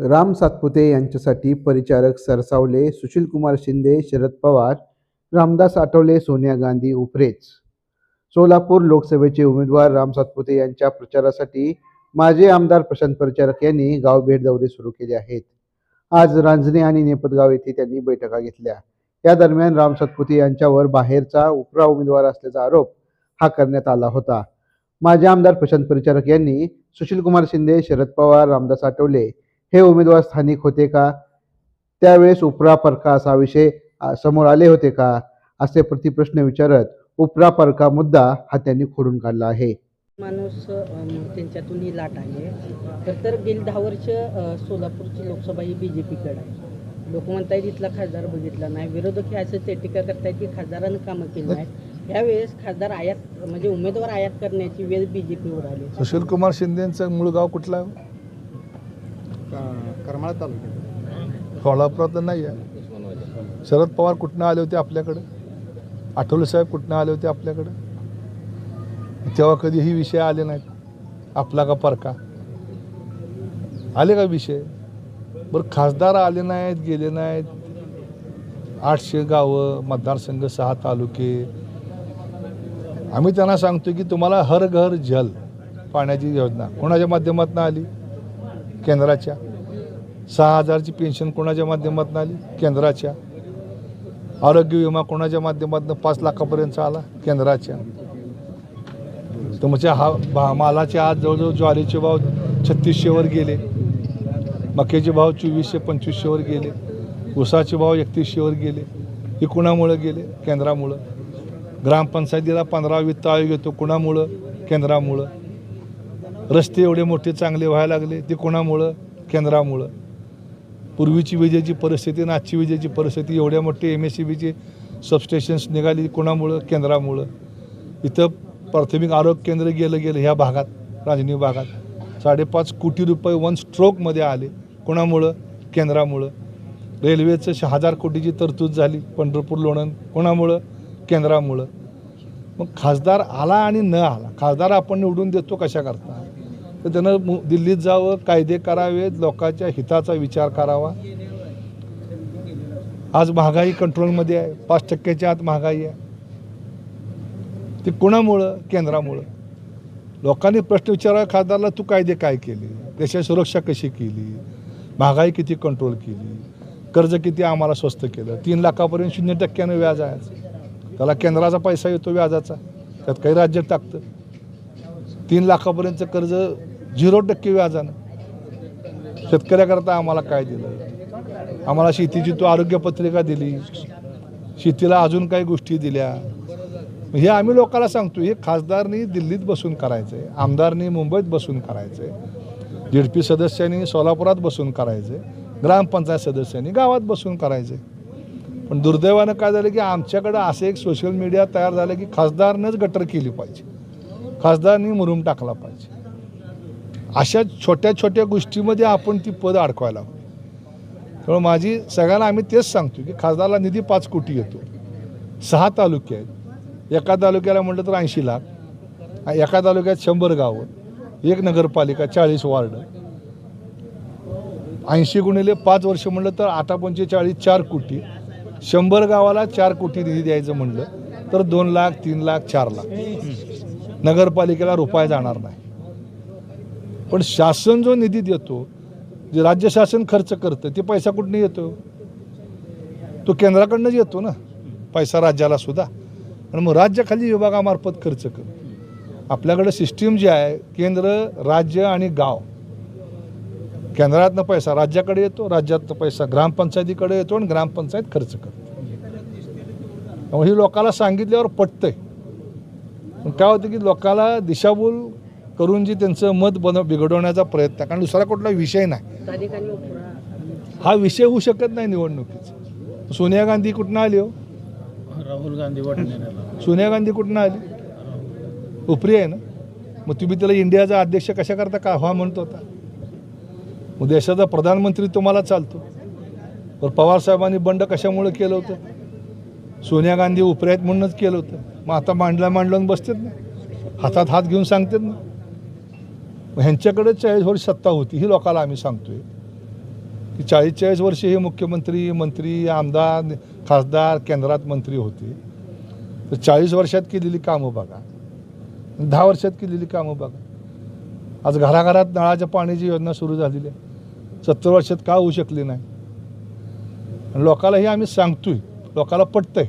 राम सातपुते यांच्यासाठी परिचारक सरसावले सुशीलकुमार शिंदे शरद पवार रामदास आठवले सोनिया गांधी उपरेच. सोलापूर लोकसभेचे उमेदवार राम सातपुते यांच्या प्रचारासाठी माजी आमदार प्रशांत परिचारक यांनी गाव भेट दौरे सुरू केले आहेत. आज रांजणे आणि नेपदगाव येथे त्यांनी बैठका घेतल्या. या दरम्यान राम सातपुते यांच्यावर बाहेरचा उपरा उमेदवार असल्याचा आरोप हा करण्यात आला होता. माजी आमदार प्रशांत परिचारक यांनी सुशीलकुमार शिंदे शरद पवार रामदास आठवले हे उमेदवार स्थानिक होते का? त्यावेळेस उपरा परका असा विषय समोर आले होते का? असे प्रतिप्रश्न विचारत उपरा परका मुद्दा हा त्यांनी खोडून काढला आहे. माणूस त्यांच्यातून ही लाट आली आहे. तर तर गेली दहा वर्ष सोलापूरची लोकसभा ही बी जे पीकडे आहे. लोक म्हणतायत इथला खासदार बघितला नाही. विरोधक हे असं ते टीका करतायत की खासदारानं कामं केली नाहीत. यावेळेस खासदार आयात म्हणजे उमेदवार आयात करण्याची वेळ बी जे पीवर आली. सुशील कुमार शिंदेचं मूळ गाव कुठलं? आहे करमाळा तालुक्यात. कोल्हापुरात नाही आहे. शरद पवार कुठनं आले होते आपल्याकडं? आठवले साहेब कुठनं आले होते आपल्याकडं? तेव्हा कधीही विषय आले नाहीत. आपला का परका आले का विषय? बरं खासदार आले नाहीत गेले नाहीत. आठशे गावं मतदारसंघ सहा तालुके. आम्ही त्यांना सांगतो की तुम्हाला हर घर जल पाण्याची योजना कोणाच्या माध्यमातून आली? केंद्राच्या. सहा हजारची पेन्शन कोणाच्या माध्यमातून आली? केंद्राच्या. आरोग्य विमा कोणाच्या माध्यमातून पाच लाखापर्यंत आला? केंद्राच्या. तुमच्या म्हणजे हा भा मालाचे आज जवळजवळ ज्वारीचे भाव छत्तीसशेवर गेले. मक्याचे भाव चोवीसशे पंचवीसशेवर गेले. उसाचे भाव एकतीसशेवर गेले. हे कुणामुळं गेले केंद्रामुळं. ग्रामपंचायतीला पंधरा वित्त आयोग येतो कुणामुळं? केंद्रामुळं. रस्ते एवढे मोठे चांगले व्हायला लागले ते कोणामुळं? केंद्रामुळं. पूर्वीची विजेची परिस्थिती आणि आजची विजेची परिस्थिती एवढ्या मोठे एम एस सी बीचे सबस्टेशन्स निघाली कोणामुळं? केंद्रामुळं. इथं प्राथमिक आरोग्य केंद्र गेलं गेलं ह्या भागात राजनी भागात. साडेपाच कोटी रुपये वन स्ट्रोकमध्ये आले. कोणामुळं? केंद्रामुळं. रेल्वेचं हजार कोटीची तरतूद झाली पंढरपूर लोणंद. कोणामुळं? केंद्रामुळं. मग खासदार आला आणि न आला खासदार आपण निवडून देतो कशा करता? तर त्यानं मु- दिल्लीत जावं कायदे करावेत लोकांच्या हिताचा विचार करावा. आज महागाई कंट्रोलमध्ये आहे पाच टक्क्याच्या आत महागाई आहे. ते कोणामुळं? केंद्रामुळं. लोकांनी प्रश्न विचारावा खासदारला तू कायदे काय केले? देशाची सुरक्षा कशी केली? महागाई किती कंट्रोल केली? कर्ज किती आम्हाला स्वस्त केलं? तीन लाखापर्यंत शून्य टक्क्यानं व्याज आहे त्याला केंद्राचा पैसा येतो व्याजाचा. त्यात काही राज्य टाकतं. तीन लाखापर्यंतचं कर्ज झिरो टक्के व्याजानं. शेतकऱ्याकरता आम्हाला काय दिलं? आम्हाला शेतीची तो आरोग्य पत्रिका दिली. शेतीला अजून काही गोष्टी दिल्या. हे आम्ही लोकांना सांगतो हे खासदारनी दिल्लीत बसून करायचं आहे आमदारनी मुंबईत बसून करायचं आहे झेड पी सदस्यांनी सोलापुरात बसून करायचं आहे ग्रामपंचायत सदस्यांनी गावात बसून करायचं आहे पण दुर्दैवानं काय झालं की आमच्याकडं असं एक सोशल मीडिया तयार झालं की खासदारनंच गटर केली पाहिजे. खासदारनी मुरुम टाकला पाहिजे. अशा छोट्या छोट्या गोष्टीमध्ये आपण ती पद अडकवायला हवी. त्यामुळे माझी सगळ्यांना आम्ही तेच सांगतो की खासदारला निधी पाच कोटी येतो. सहा तालुके आहेत. एका तालुक्याला म्हटलं तर ऐंशी लाख. एका तालुक्यात शंभर गावं. एक नगरपालिका चाळीस वार्ड. ऐंशी गुणिले पाच वर्ष म्हटलं तर आठा पंचेचाळीस चार कोटी. शंभर गावाला चार कोटी निधी द्यायचं म्हणलं तर दोन लाख तीन लाख चार लाख. नगरपालिकेला रुपये जाणार नाही. पण शासन जो निधी देतो जे राज्य शासन खर्च करतं ते पैसा कुठनं येतो? तो केंद्राकडनंच येतो ना. पैसा राज्याला सुद्धा. आणि मग राज्य खाली विभागामार्फत खर्च कर. आपल्याकडं सिस्टीम जी आहे केंद्र राज्य आणि गाव केंद्रातनं पैसा राज्याकडे येतो राज्यातनं पैसा ग्रामपंचायतीकडे येतो आणि ग्रामपंचायत खर्च करते. ही लोकांना सांगितल्यावर पटतंय. पण काय होतं की लोकांना दिशाभूल करून जी त्यांचं मत बन बिघडवण्याचा प्रयत्न कारण दुसरा कुठला विषय नाही. हा विषय होऊ शकत नाही निवडणुकीचा. सोनिया गांधी कुठनं आली हो? राहुल गांधी सोनिया गांधी कुठनं आली? उपरी आहे ना? मग तुम्ही त्याला इंडियाचा अध्यक्ष कशा करता का व्हा म्हणतो होता? मग देशाचा प्रधानमंत्री तुम्हाला चालतो. तर पवारसाहेबांनी बंड कशामुळे केलं होतं? सोनिया गांधी उपरे म्हणूनच केलं होतं. मग आता मांडला मांडलं बसतात ना. हातात हात घेऊन सांगतात ना. मग ह्यांच्याकडे चाळीस वर्ष सत्ता होती ही लोकांना आम्ही सांगतोय. की चाळीस चाळीस वर्षे हे मुख्यमंत्री मंत्री आमदार खासदार केंद्रात मंत्री होते. तर चाळीस वर्षात केलेली कामं बघा. दहा वर्षात केलेली कामं बघा. आज घराघरात नळाच्या पाण्याची योजना सुरू झालेली आहे. सत्तर वर्षात का होऊ शकली नाही? आणि लोकाला हे आम्ही सांगतोय. लोकाला पटतंय.